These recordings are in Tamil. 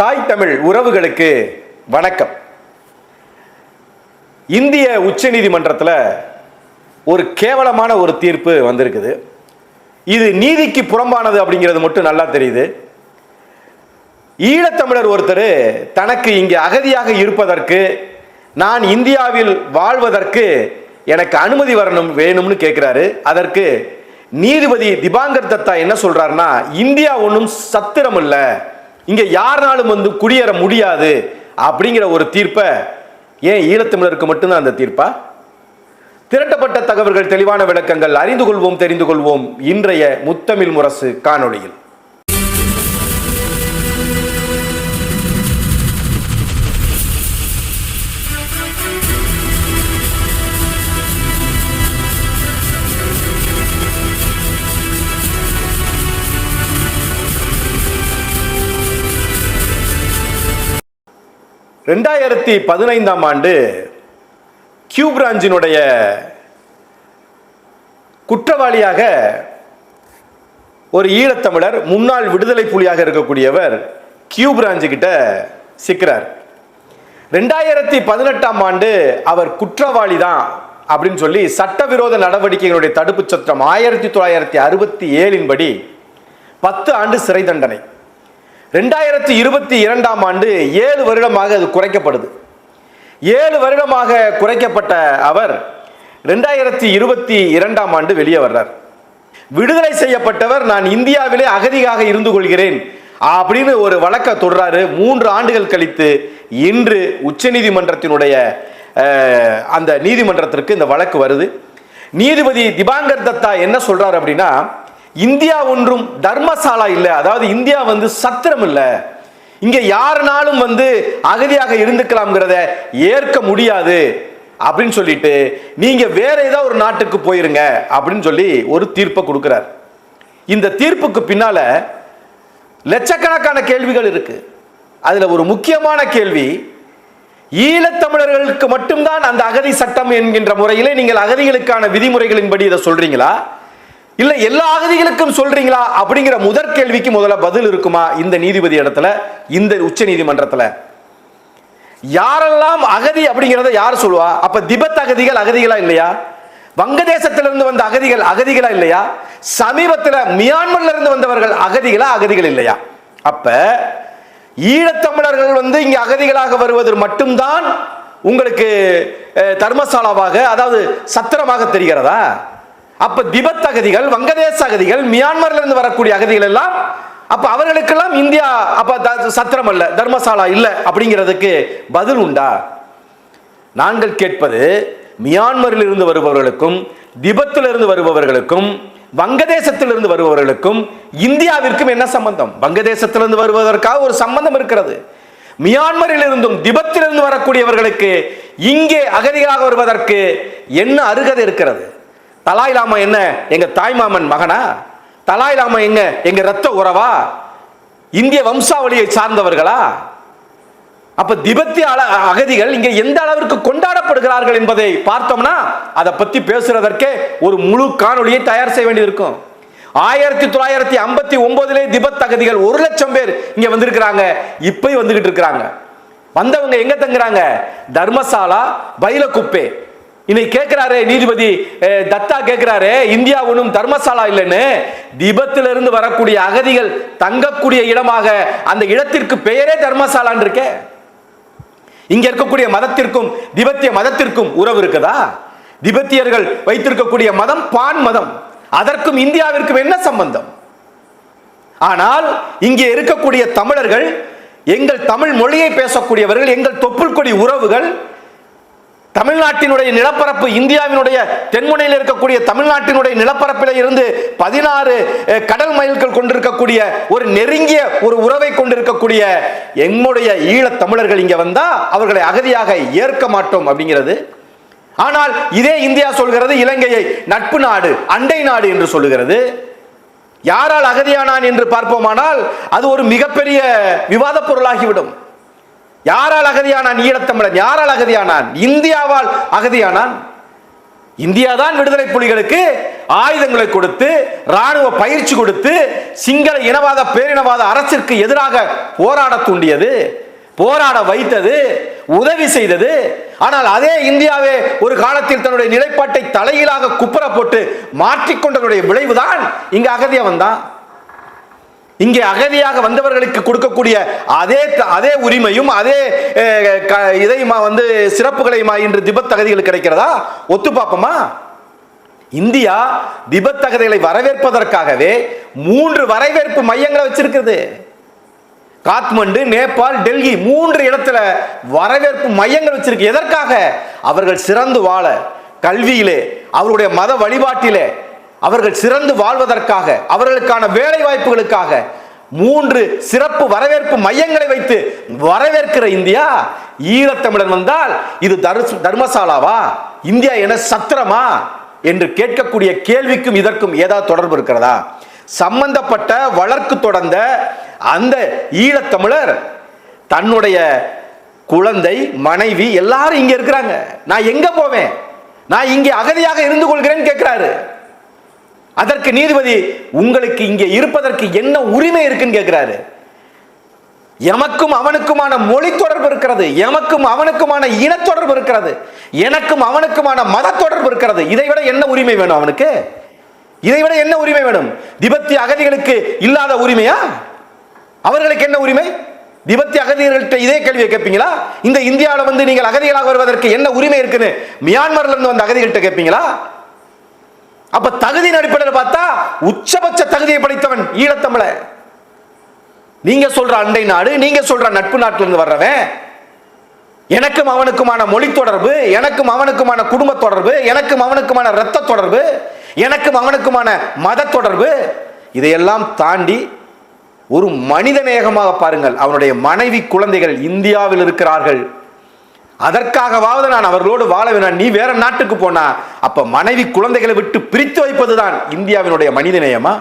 தாய் தமிழ் உறவுகளுக்கு வணக்கம். இந்திய உச்ச நீதிமன்றத்தில் ஒரு கேவலமான ஒரு தீர்ப்பு வந்திருக்குது. இது நீதிக்கு புறம்பானது அப்படிங்கிறது மட்டும் நல்லா தெரியுது. ஈழத்தமிழர் ஒருத்தர் தனக்கு இங்கே அகதியாக இருப்பதற்கு நான் இந்தியாவில் வாழ்வதற்கு எனக்கு அனுமதி வரணும் வேணும்னு கேட்குறாரு. அதற்கு நீதிபதி திபாங்கர் தத்தா என்ன சொல்றாருன்னா இந்தியா ஒன்றும் சத்திரம் இல்லை. இங்க யாருனாலும் வந்து குடியேற முடியாது அப்படிங்கிற ஒரு தீர்ப்பை ஏன் ஈழத்தமிழருக்கு மட்டும்தான் அந்த தீர்ப்பா? திரட்டப்பட்ட தகவல்கள் தெளிவான விளக்கங்கள் அறிந்து கொள்வோம் தெரிந்து கொள்வோம் இன்றைய முத்தமிழ் முரசு காணொளியில். ரெண்டாயிரத்தி பதினைந்தாம் ஆண்டு கியூ பிரான்ச்சினுடைய குற்றவாளியாக ஒரு ஈழத்தமிழர் முன்னாள் விடுதலை புலியாக இருக்கக்கூடியவர் கியூ பிரான்ச்சு கிட்ட சிக்கிறார். ரெண்டாயிரத்தி பதினெட்டாம் ஆண்டு அவர் குற்றவாளி தான் அப்படின்னு சொல்லி சட்டவிரோத நடவடிக்கைகளுடைய தடுப்புச் சட்டம் ஆயிரத்தி தொள்ளாயிரத்தி அறுபத்தி ஏழின் படி பத்து ஆண்டு சிறை தண்டனை. ரெண்டாயிரத்தி இருபத்தி இரண்டாம் ஆண்டு ஏழு வருடமாக அது குறைக்கப்படுது. ஏழு வருடமாக குறைக்கப்பட்ட அவர் ரெண்டாயிரத்தி இருபத்தி இரண்டாம் ஆண்டு வெளியே வர்றார். விடுதலை செய்யப்பட்டவர் நான் இந்தியாவிலே அகதியாக இருந்து கொள்கிறேன் அப்படின்னு ஒரு வழக்கை தொடர்றாரு மூன்று ஆண்டுகள் கழித்து இன்று உச்சநீதிமன்றத்தினுடைய அந்த நீதிமன்றத்திற்கு இந்த வழக்கு வருது. நீதிபதி திபாங்கர் தத்தா என்ன சொல்றாரு அப்படின்னா இந்தியா ஒன்றும் தர்மசாலா இல்லை. அதாவது இந்தியா வந்து சத்திரம் இல்லை. இங்கே யாருனாலும் வந்து அகதியாக இருந்துக்கலாம்ங்கிறத ஏற்க முடியாது அப்படின்னு சொல்லிட்டு நீங்க வேற ஏதாவது ஒரு நாட்டுக்கு போயிருங்க அப்படின்னு சொல்லி ஒரு தீர்ப்பை கொடுக்கிறார். இந்த தீர்ப்புக்கு பின்னால லட்சக்கணக்கான கேள்விகள் இருக்கு. அதுல ஒரு முக்கியமான கேள்வி ஈழத்தமிழர்களுக்கு மட்டும்தான் அந்த அகதி சட்டம் என்கின்ற முறையிலே நீங்கள் அகதிகளுக்கான விதிமுறைகளின்படி இதை சொல்றீங்களா? இல்ல எல்லா அகதிகளுக்கும் சொல்றீங்களா? அப்படிங்கிற முதற் கேள்விக்கு முதல்ல பதில் இருக்குமா இந்த நீதிபதி இடத்துல இந்த உச்ச நீதிமன்றத்துல? யாரெல்லாம் அகதி அப்படிங்கிறத யார் சொல்லுவா? அப்ப திபெத் அகதிகள் அகதிகளா இல்லையா? வங்கதேசத்திலிருந்து வந்த அகதிகள் அகதிகளா இல்லையா? சமீபத்தில் மியான்மர்ல இருந்து வந்தவர்கள் அகதிகளா அகதிகள் இல்லையா? அப்ப ஈழத்தமிழர்கள் வந்து இங்க அகதிகளாக வருவது மட்டும்தான் உங்களுக்கு தர்மசாலாவாக அதாவது சத்திரமாக தெரிகிறதா? அப்ப திபெத் அகதிகள் வங்கதேச அகதிகள் மியான்மர்ல இருந்து வரக்கூடிய அகதிகள் எல்லாம் அப்ப அவர்களுக்கெல்லாம் இந்தியா அப்ப சத்திரம் அல்ல தர்மசாலா இல்ல அப்படிங்கிறதுக்கு பதில் உண்டா? நாங்கள் கேட்பது மியான்மரில் இருந்து வருபவர்களுக்கும் திபத்திலிருந்து வருபவர்களுக்கும் வங்கதேசத்திலிருந்து வருபவர்களுக்கும் இந்தியாவிற்கும் என்ன சம்பந்தம்? வங்கதேசத்திலிருந்து வருவதற்காக ஒரு சம்பந்தம் இருக்கிறது. மியான்மரில் இருந்தும் திபத்திலிருந்து வரக்கூடியவர்களுக்கு இங்கே அகதிகளாக வருவதற்கு என்ன அருகதை இருக்கிறது? தலாய் லாமா என்ன? எங்க தாய்மாமன் மகனா? தலாய் லாமா எங்க? எங்க ரத்த உறவா? இந்திய வம்சாவளியை சார்ந்தவர்களா? அப்ப திபெத்திய அகதிகள் இங்க எந்த அளவிற்கு கொண்டாடப்படுகிறார்கள் என்பதை பார்த்தோம்னா அதை பத்தி பேசுறதற்கே ஒரு முழு காணொளியை தயார் செய்ய வேண்டியிருக்கும். ஆயிரத்தி தொள்ளாயிரத்தி ஐம்பத்தி ஒன்பதுலே திபெத் அகதிகள் ஒரு லட்சம் பேர் இங்க வந்திருக்கிறாங்க. இப்பயும் வந்துகிட்டு இருக்கிறாங்க. வந்தவங்க எங்க தங்குறாங்க? தர்மசாலா பைலகுப்பே. இன்னைக்கு கேட்கிறாரு நீதிபதி. தத்தா கேட்கிறாரு இந்தியா ஒன்றும் தர்மசாலா இல்லைன்னு. திபத்திலிருந்து வரக்கூடிய அகதிகள் தங்கக்கூடிய இடமாக அந்த இடத்திற்கு பெயரே தர்மசாலான் இருக்கே. இங்க இருக்கக்கூடிய மதத்திற்கும் திபெத்திய மதத்திற்கும் உறவு இருக்குதா? திபெத்தியர்கள் வைத்திருக்கக்கூடிய மதம் பான் மதம். அதற்கும் இந்தியாவிற்கும் என்ன சம்பந்தம்? ஆனால் இங்கே இருக்கக்கூடிய தமிழர்கள் எங்கள் தமிழ் மொழியை பேசக்கூடியவர்கள் எங்கள் தொப்புள் கொடி உறவுகள் தமிழ்நாட்டினுடைய நிலப்பரப்பு இந்தியாவினுடைய தென்முனையில் இருக்கக்கூடிய தமிழ்நாட்டினுடைய நிலப்பரப்பில் இருந்து பதினாறு கடல் மைல்கள் கொண்டிருக்கக்கூடிய ஒரு நெருங்கிய ஒரு உறவை கொண்டிருக்கக்கூடிய எம்முடைய ஈழத் தமிழர்கள் இங்கே வந்தால் அவர்களை அகதியாக ஏற்க மாட்டோம் அப்படிங்கிறது. ஆனால் இதே இந்தியா சொல்கிறது இலங்கையை நட்பு நாடு அண்டை நாடு என்று சொல்லுகிறது. யாரால் அகதியானான் என்று பார்ப்போமானால் அது ஒரு மிகப்பெரிய விவாத பொருளாகிவிடும். யாரால் அகதியானான்? ஈழத்தமிழன் யாரால் அகதியானான்? இந்தியாவால் அகதியானான். இந்தியா தான் விடுதலை புலிகளுக்கு ஆயுதங்களை கொடுத்து ராணுவ பயிற்சி கொடுத்து சிங்கள இனவாத பேரினவாத அரசிற்கு எதிராக போராட தூண்டியது போராட வைத்தது உதவி செய்தது. ஆனால் அதே இந்தியாவே ஒரு காலத்தில் தன்னுடைய நிலைப்பாட்டை தலையிலாக குப்புற போட்டு மாற்றிக்கொண்டதனுடைய விளைவுதான் இங்கு அகதியா வந்தான் இங்கே அகதியாக வந்தவர்களுக்கு கொடுக்கக்கூடிய அதே அதே உரிமையும் அதே க- இதையுமா வந்து சிறப்புகளையுமா இன்று திபத் அகதிகளுக்கு கிடைக்கிறதா? ஒத்து பார்ப்போமா? இந்தியா திபெத் அகதிகளை வரவேற்பதற்காகவே மூன்று வரவேற்பு மையங்களை வச்சிருக்கிறது. காத்மண்டு நேபாள் டெல்லி மூன்று இடத்துல வரவேற்பு மையங்கள் வச்சிருக்கு. எதற்காக? அவர்கள் சிறந்து வாழ. கல்வியிலே அவருடைய மத வழிபாட்டிலே அவர்கள் சிறந்து வாழ்வதற்காக அவர்களுக்கான வேலை வாய்ப்புகளுக்காக மூன்று சிறப்பு வரவேற்பு மையங்களை வைத்து வரவேற்கிற இந்தியா ஈழத்தமிழன் வந்தால் இது தர்மசாலாவா? இந்தியா என சத்திரமா? என்று கேட்கக்கூடிய கேள்விக்கும் இதற்கும் ஏதாவது தொடர்பு இருக்கிறதா? சம்பந்தப்பட்ட வழக்கு தொடர்ந்த அந்த ஈழத்தமிழர் தன்னுடைய குழந்தை மனைவி எல்லாரும் இங்க இருக்கிறாங்க. நான் எங்க போவேன்? நான் இங்கே அகதியாக இருந்து கொள்கிறேன்னு கேட்கிறாரு. அதற்கு நீதிபதி உங்களுக்கு இங்கே இருப்பதற்கு என்ன உரிமை இருக்குன்னு கேட்கிறாரு. எமக்கும் அவனுக்குமான மொழி தொடர்பு இருக்கிறது எமக்கும் அவனுக்குமான இன தொடர்பு இருக்கிறது எனக்கும் அவனுக்குமான மத தொடர்பு இருக்கிறது. இதை விட என்ன உரிமை வேணும் அவனுக்கு? இதை விட என்ன உரிமை வேணும்? திபத்திய அகதிகளுக்கு இல்லாத உரிமையா? அவர்களுக்கு என்ன உரிமை? திபெத்திய அகதிகள்கிட்ட இதே கேள்வியை கேட்பீங்களா? இந்த இந்தியாவில் வந்து நீங்கள் அகதிகளாக வருவதற்கு என்ன உரிமை இருக்குன்னு மியான்மர்ல இருந்து வந்த அகதிகள்கிட்ட கேட்பீங்களா? அப்ப தகுதியின் அடிப்படையில் பார்த்தா உச்சபட்ச தகுதியை படைத்தவன் ஈழத்தமிழ. நீங்க சொல்ற அண்டை நாடு நீங்க சொல்ற நட்பு நாட்டில இருந்து வர்றவன் எனக்கும் அவனுக்குமான மொழி தொடர்பு எனக்கும் அவனுக்குமான குடும்ப தொடர்பு எனக்கும் அவனுக்குமான இரத்த தொடர்பு எனக்கும் அவனுக்குமான மத தொடர்பு இதையெல்லாம் தாண்டி ஒரு மனிதநேகமாக பாருங்கள். அவனுடைய மனைவி குழந்தைகள் இந்தியாவில் இருக்கிறார்கள். அதற்காகவாவது நான் அவர்களோடு வாழ வேணாம். நீ வேற நாட்டுக்கு போனா அப்ப மனைவி குழந்தைகளை விட்டு பிரித்து வைப்பதுதான் இந்தியாவினுடைய மனித நேயமா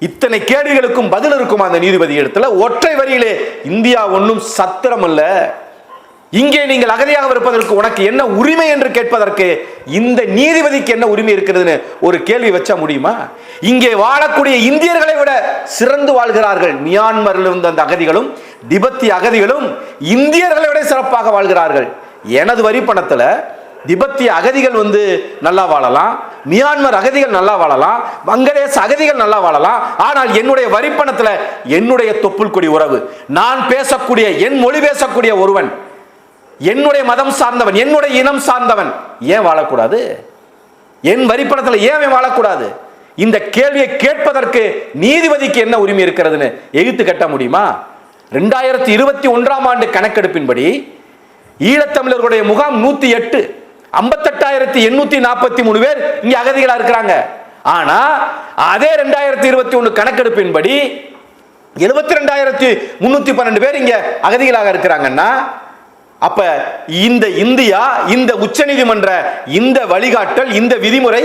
இத்தனை கேள்விகளுக்கும் பதில் இருக்கும் அந்த நீதிபதி இடத்துல? ஒற்றை வரியிலே இந்தியா ஒன்றும் சத்திரம் அல்ல. இங்கே நீங்கள் அகதியாக இருப்பதற்கு உனக்கு என்ன உரிமை என்று கேட்பதற்கு இந்த நீதிபதிக்கு என்ன உரிமை இருக்கிறதுன்னு ஒரு கேள்வி வச்சா முடியுமா? இங்கே வாழக்கூடிய இந்தியர்களை விட சிறந்து வாழ்கிறார்கள் மியான்மரில் இருந்த அந்த அகதிகளும் திபெத்திய அகதிகளும் இந்தியர்களை விட சிறப்பாக வாழ்கிறார்கள். எனது வரி பணத்தில் திபெத்திய அகதிகள் வந்து நல்லா வாழலாம் மியான்மர் அகதிகள் நல்லா வாழலாம் வங்கதேச அகதிகள் நல்லா வாழலாம் ஆனால் என்னுடைய வரிப்பணத்தில் என்னுடைய தொப்புள் கொடி உறவு. நான் பேசக்கூடிய என் மொழி பேசக்கூடிய ஒருவன் என்னுடைய மதம் சார்ந்தவன் என்னுடைய இனம் சார்ந்தவன் ஏன் வாழக்கூடாது? என் வரிப்பணத்தில் ஏன் வாழக்கூடாது? இந்த கேள்வியை கேட்பதற்கு நீதிபதிக்கு என்ன உரிமை இருக்கிறதுன்னு எதிர்த்து கட்ட முடியுமா? ரெண்டாயிரத்தி இருபத்தி ஒன்றாம் ஆண்டு கணக்கெடுப்பின்படி ஈழத்தமிழர்களுடைய முகாம் நூத்தி எட்டு ஐம்பத்தெட்டாயிரத்தி எண்ணூத்தி நாற்பத்தி மூணு பேர் இங்க அகதிகளா இருக்கிறாங்க. ஆனா அதே ரெண்டாயிரத்தி இருபத்தி ஒன்று கணக்கெடுப்பின்படி எழுபத்தி ரெண்டாயிரத்தி முன்னூத்தி பன்னெண்டு பேர் இங்க அகதிகளாக இருக்கிறாங்கன்னா அப்ப இந்த இந்தியா இந்த உச்சநீதிமன்ற இந்த வழிகாட்டல் இந்த விதிமுறை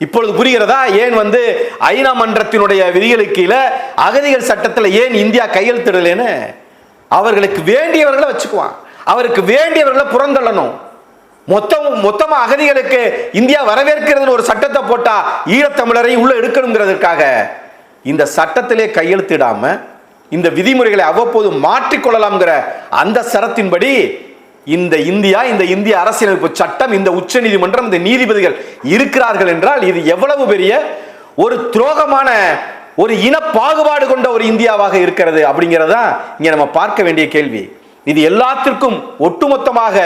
இப்பொழுது புரிகிறதா? ஏன் வந்து ஐநா மன்றத்தினுடைய விதிகளுக்கு கீழே அகதிகள் சட்டத்தில் ஏன் இந்தியா கையெழுத்திடலேன்னு? அவர்களுக்கு வேண்டியவர்களை வச்சுக்குவான். அவருக்கு வேண்டியவர்களை புறந்தள்ளணும். மொத்தம் மொத்தமாக அகதிகளுக்கு இந்தியா வரவேற்கிறதுன்னு ஒரு சட்டத்தை போட்டா ஈழத்தமிழரை உள்ள எடுக்கணுங்கிறதுக்காக இந்த சட்டத்திலே கையெழுத்திடாம இந்த விதிமுறைகளை அவ்வப்போது மாற்றிக்கொள்ளலாம்ங்கிற அந்த சரத்தின்படி இந்த இந்தியா இந்த இந்திய அரசியலமைப்பு சட்டம் இந்த உச்ச நீதிமன்றம் இந்த நீதிபதிகள் இருக்கிறார்கள் என்றால் இது எவ்வளவு பெரிய ஒரு துரோகமான ஒரு இன பாகுபாடு கொண்ட ஒரு இந்தியாவாக இருக்கிறது அப்படிங்கிறதா இங்க நம்ம பார்க்க வேண்டிய கேள்வி. இது எல்லாத்திற்கும் ஒட்டுமொத்தமாக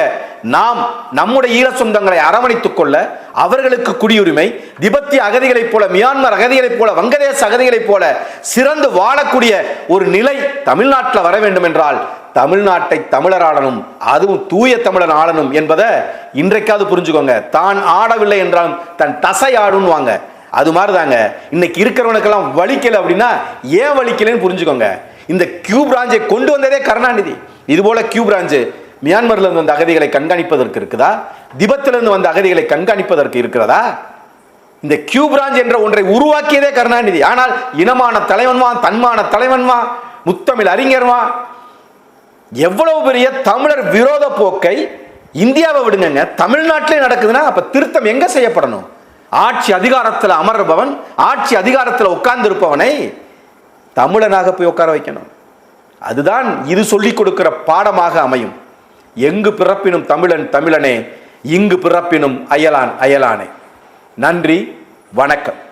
நாம் நம்முடைய ஈழ சொந்தங்களை அரவணைத்துக் கொள்ள அவர்களுக்கு குடியுரிமை திபெத்திய அகதிகளைப் போல மியான்மர் அகதிகளைப் போல வங்கதேச அகதிகளைப் போல சிறந்து வாழக்கூடிய ஒரு நிலை தமிழ்நாட்டில் வர வேண்டும் என்றால் தமிழ்நாட்டை தமிழர் ஆளணும் அதுவும் தூய தமிழன் ஆளணும் என்பதை இன்றைக்காவது புரிஞ்சுக்கோங்க. தான் ஆடவில்லை என்றாலும் தன் தசை ஆடுன்னுவாங்க. அது மாதிரி தாங்க இன்னைக்கு இருக்கிறவனுக்கெல்லாம் வலிக்கலை அப்படின்னா ஏன் வலிக்கலைன்னு புரிஞ்சுக்கோங்க. இந்த கியூ பிராஞ்சை கொண்டு வந்ததே கருணாநிதி. இதுபோல கியூ பிராஞ்சு மியான்மர்லேருந்து வந்த அகதிகளை கண்காணிப்பதற்கு இருக்குதா? திபெத்திலிருந்து வந்த அகதிகளை கண்காணிப்பதற்கு இருக்கிறதா? இந்த கியூ பிராஞ்ச் என்ற ஒன்றை உருவாக்கியதே கருணாநிதி. ஆனால் இனமான தலைவன்வான் தன்மான தலைவன்வான் முத்தமிழ் அறிஞர்வான் எவ்வளவு பெரிய தமிழர் விரோத போக்கை இந்தியாவை விடுங்கங்க. தமிழ்நாட்டிலே நடக்குதுன்னா அப்ப திருத்தம் எங்க செய்யப்படணும்? ஆட்சி அதிகாரத்தில் அமர்பவன் ஆட்சி அதிகாரத்தில் உட்கார்ந்திருப்பவனை தமிழனாக போய் உட்கார வைக்கணும். அதுதான் இது சொல்லிக் கொடுக்கிற பாடமாக அமையும். எங்கு பிறப்பினும் தமிழன் தமிழனே இங்கு பிறப்பினும் அயலான் அயலானே. நன்றி வணக்கம்.